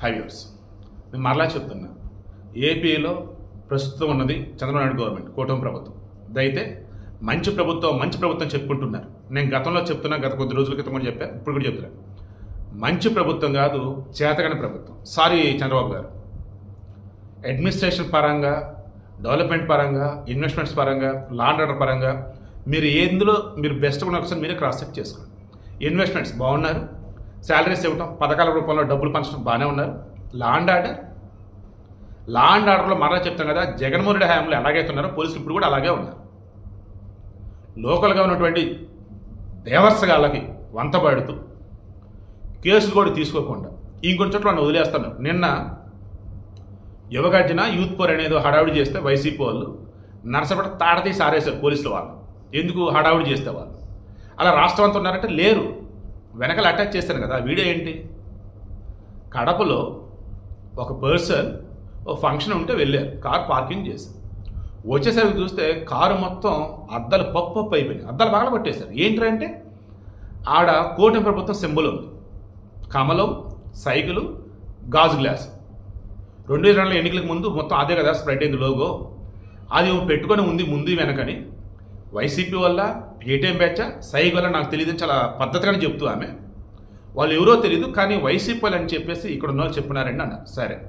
Five years నేను మరలా చెప్తున్నా. ఏపీలో ప్రస్తుతం ఉన్నది చంద్రబాబు నాయుడు గవర్నమెంట్ కూటమి ప్రభుత్వం. అయితే మంచి ప్రభుత్వం మంచి ప్రభుత్వం చెప్పుకుంటున్నారు. నేను గతంలో చెప్తున్నా గత కొద్ది రోజుల క్రితం కూడా చెప్పా ఇప్పుడు కూడా చెప్తున్నా. మంచి ప్రభుత్వం కాదు చేతగాని ప్రభుత్వం. సారీ చంద్రబాబు గారు. అడ్మినిస్ట్రేషన్ పరంగా డెవలప్మెంట్ పరంగా ఇన్వెస్ట్మెంట్స్ పరంగా లాండ్ ఆర్డర్ పరంగా మీరు ఎందులో మీరు బెస్ట్ ఉన్న ఒకసారి మీరే క్రాస్ చెక్ చేసుకోండి. ఇన్వెస్ట్మెంట్స్ బాగున్నారు శాలరీస్ ఇవ్వటం పథకాల రూపంలో డబ్బులు పంచడం బాగానే ఉన్నారు. లాండ్ ఆర్డర్ లాండ్ ఆర్డర్లో మరలా చెప్తాం కదా జగన్మోహన్ రెడ్డి హయాంలో ఎలాగైతే ఉన్నారో పోలీసులు ఇప్పుడు కూడా అలాగే ఉన్నారు. లోకల్గా ఉన్నటువంటి దేవర్సగాళ్ళకి వంతపాడుతూ కేసులు కూడా తీసుకోకుండా ఇంకొన్ని చోట్ల నన్ను వదిలేస్తాను నిన్న యువగర్జన యూత్ పోర్ అనేది హడావుడి చేస్తే వైసీపీ వాళ్ళు నరసపడ తాడతీసి ఆరేశారు పోలీసులు వాళ్ళు ఎందుకు హడావుడి చేస్తే వాళ్ళు? అలా రాష్ట్రం అంతా ఉన్నారంటే లేరు. వెనకాల అటాచ్ చేశాను కదా వీడియో ఏంటి? కడపలో ఒక పర్సన్ ఒక ఫంక్షన్ ఉంటే వెళ్ళారు కార్ పార్కింగ్ చేశారు. వచ్చేసరికి చూస్తే కారు మొత్తం అద్దాలు పప్పు పప్పు అయిపోయినాయి అద్దాలు బాగా పట్టేశారు ఏంటంటే ఆడ కోటి ప్రభుత్వం సింబల్ ఉంది. కమలం సైకిలు గాజు గ్లాస్. రెండు వేల ఎన్నికలకు ముందు మొత్తం అదే కదా స్ప్రెడ్ అయింది లోగో అది పెట్టుకొని ఉంది ముందు వెనకని. వైసీపీ వల్ల పేటీఎం బ్యాచా సైగ్ వల్ల నాకు తెలియదు చాలా పద్ధతిగానే చెప్తూ ఆమె. వాళ్ళు ఎవరో తెలియదు కానీ వైసీపీ వాళ్ళు అని చెప్పేసి ఇక్కడ ఉన్న వాళ్ళు చెప్పినారండి అన్న. సరే.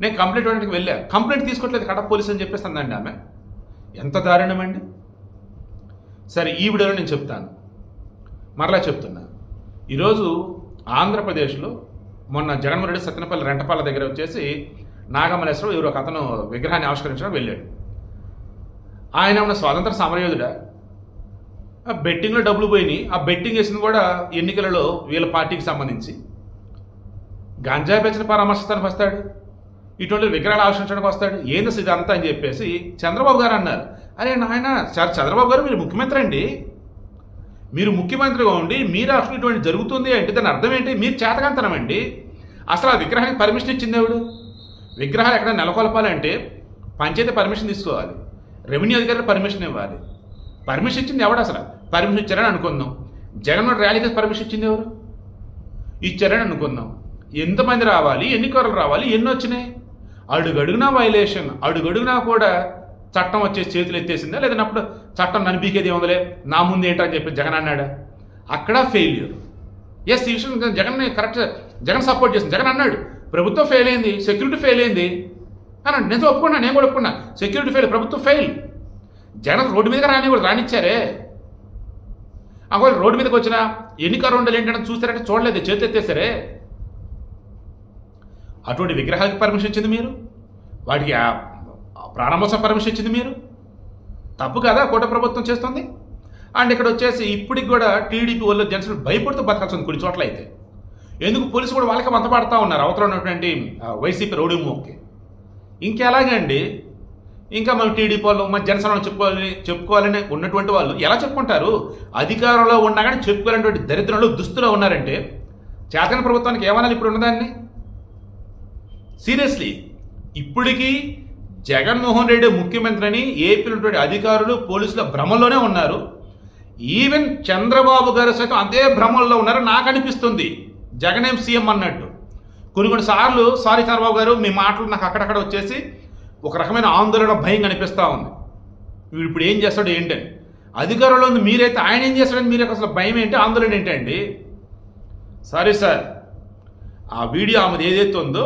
నేను కంప్లైంట్ ఇవ్వడానికి వెళ్ళా. కంప్లైంట్ తీసుకోవట్లేదు కడప పోలీస్ అని చెప్పేసి అందండి ఆమె. ఎంత దారుణమండి. సరే ఈ వీడియోలో నేను చెప్తాను. మరలా చెప్తున్నా. ఈరోజు ఆంధ్రప్రదేశ్లో మొన్న జగన్మోహన్ రెడ్డి సత్యనపల్లి రెంటపాల దగ్గర వచ్చేసి నాగమల్లేశ్వరం ఎవరు ఒక అతను విగ్రహాన్ని ఆవిష్కరించడం వెళ్ళాడు. ఆయన ఉన్న స్వాతంత్ర సమరయోధుడా? ఆ బెట్టింగ్లో డబ్బులు పోయినాయి. ఆ బెట్టింగ్ వేసింది కూడా ఎన్నికలలో వీళ్ళ పార్టీకి సంబంధించి. గంజా పెంచిన పరామర్శిస్తానికి వస్తాడు. ఇటువంటి విగ్రహాలు ఆవిష్కరించడానికి వస్తాడు. ఏంది సిద్ధంతా ఇదంతా అని చెప్పేసి చంద్రబాబు గారు అన్నారు. అరే నాయన సార్ చంద్రబాబు గారు మీరు ముఖ్యమంత్రి అండి. మీరు ముఖ్యమంత్రిగా ఉండి మీ రాష్ట్రంలో ఇటువంటి జరుగుతుంది అంటే దాని అర్థం ఏంటి? మీరు చేతకంతనం అండి. అసలు ఆ విగ్రహానికి పర్మిషన్ ఇచ్చింది ఎవడు? విగ్రహాలు ఎక్కడ నెలకొల్పాలంటే పంచాయతీ పర్మిషన్ తీసుకోవాలి. రెవెన్యూ అధికారులు పర్మిషన్ ఇవ్వాలి. పర్మిషన్ ఇచ్చింది ఎవడు అసలు? పర్మిషన్ ఇచ్చారని అనుకుందాం. జగన్మోహన్ ర్యాలీకి పర్మిషన్ ఇచ్చింది ఎవరు? ఇచ్చారని అనుకుందాం. ఎంతమంది రావాలి? ఎన్ని కొరలు రావాలి? ఎన్ని వచ్చినాయి? అడుగడుగునా వైలేషన్ అడుగడుగునా కూడా చట్టం వచ్చేసి చేతులు ఎత్తేసిందా? లేదన్నప్పుడు అప్పుడు చట్టం ననిపీకేది ఏముందలే? నా ముందు ఏంటని చెప్పి జగన్ అన్నాడా? అక్కడ ఫెయిల్యూర్ ఎస్ ఈ విషయం జగన్ కరెక్ట్ జగన్ సపోర్ట్ చేసింది. జగన్ అన్నాడు ప్రభుత్వం ఫెయిల్ అయింది సెక్యూరిటీ ఫెయిల్ అయింది. అని నేను ఒప్పుకున్నా నేను కూడా ఒప్పుకున్నా. సెక్యూరిటీ ఫెయిల్ ప్రభుత్వం ఫెయిల్ జనం రోడ్డు మీదకి రాని కూడా రానిచ్చారే. ఒకవేళ రోడ్డు మీదకి వచ్చిన ఎన్ని కరోండలు ఏంటంటే చూస్తారంటే చూడలేదు చేతి ఎత్తేసారే అటువంటి విగ్రహాలకు పర్మిషన్ ఇచ్చింది మీరు? వాటికి ఆ ప్రారంభోత్సవ పర్మిషన్ ఇచ్చింది మీరు? తప్పు కదా? కోట ప్రభుత్వం చేస్తుంది? అండ్ ఇక్కడ వచ్చేసి ఇప్పటికి కూడా టీడీపీ వాళ్ళు జనసేన భయపడుతూ బతకాల్సి ఉంది కొన్ని చోట్ల అయితే. ఎందుకు? పోలీసు కూడా వాళ్ళకి వంతపడతా ఉన్నారు. అవతల ఉన్నటువంటి వైసీపీ రౌడీ మూవ్కి ఇంకెలాగండి? ఇంకా మనం టీడీపీ వాళ్ళు మన జనసేన చెప్పుకోవాలని చెప్పుకోవాలని ఉన్నటువంటి వాళ్ళు ఎలా చెప్పుకుంటారు? అధికారంలో ఉన్నా కానీ చెప్పుకోవాలనేటువంటి దరిద్రంలో దుస్తులో ఉన్నారంటే చేతన ప్రభుత్వానికి ఏమనాలి ఇప్పుడు ఉన్నదాన్ని? సీరియస్లీ ఇప్పటికీ జగన్మోహన్ రెడ్డి ముఖ్యమంత్రి అని ఏపీలో ఉన్నటువంటి అధికారులు పోలీసుల భ్రమంలోనే ఉన్నారు. ఈవెన్ చంద్రబాబు గారు సైతం అదే భ్రమంలో ఉన్నారు. నాకు అనిపిస్తుంది. జగన్ ఏం సీఎం అన్నట్టు. కొన్ని కొన్ని సార్లు సారీ చంద్రబాబు గారు మీ మాటలు నాకు అక్కడక్కడ వచ్చేసి ఒక రకమైన ఆందోళన భయం కనిపిస్తూ ఉంది. వీడు ఇప్పుడు ఏం చేస్తాడు ఏంటని అధికారంలో ఉంది మీరైతే ఆయన ఏం చేస్తాడని మీరు అసలు భయం ఏంటి ఆందోళన ఏంటండి సారీ సార్ ఆ వీడియో ఆమెది ఏదైతే ఉందో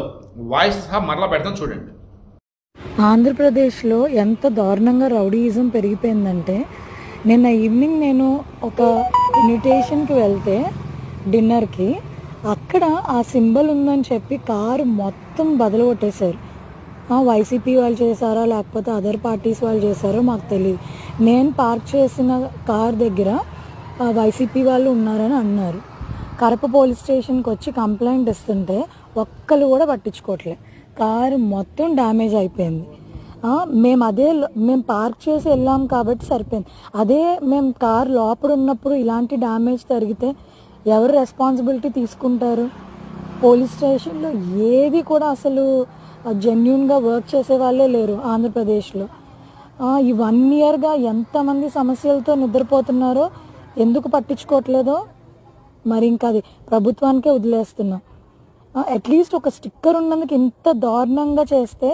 వాయిస్ సహా మరలా పెడతాం చూడండి. ఆంధ్రప్రదేశ్లో ఎంత దారుణంగా రౌడీయిజం పెరిగిపోయిందంటే నిన్న ఈవినింగ్ నేను ఒక ఇన్విటేషన్కి వెళ్తే డిన్నర్కి అక్కడ ఆ సింబల్ ఉందని చెప్పి కారు మొత్తం బదులు కొట్టేశారు వైసీపీ వాళ్ళు చేశారా లేకపోతే అదర్ పార్టీస్ వాళ్ళు చేశారో మాకు తెలియదు నేను పార్క్ చేసిన కార్ దగ్గర వైసీపీ వాళ్ళు ఉన్నారని అన్నారు. కరప పోలీస్ స్టేషన్కి వచ్చి కంప్లైంట్ ఇస్తుంటే ఒక్కరు కూడా పట్టించుకోవట్లే కారు మొత్తం డ్యామేజ్ అయిపోయింది. మేము అదే మేము పార్క్ చేసి వెళ్ళాం కాబట్టి సరిపోయింది. అదే మేము కార్ లోపల ఉన్నప్పుడు ఇలాంటి డ్యామేజ్ జరిగితే ఎవరు రెస్పాన్సిబిలిటీ తీసుకుంటారు? పోలీస్ స్టేషన్లో ఏది కూడా అసలు జెన్యున్గా వర్క్ చేసే వాళ్ళే లేరు ఆంధ్రప్రదేశ్లో. ఈ వన్ ఇయర్గా ఎంతమంది సమస్యలతో నిద్రపోతున్నారో ఎందుకు పట్టించుకోవట్లేదో మరి ఇంకా అది ప్రభుత్వానికే వదిలేస్తున్నాం. అట్లీస్ట్ ఒక స్టిక్కర్ ఉన్నందుకు ఇంత దారుణంగా చేస్తే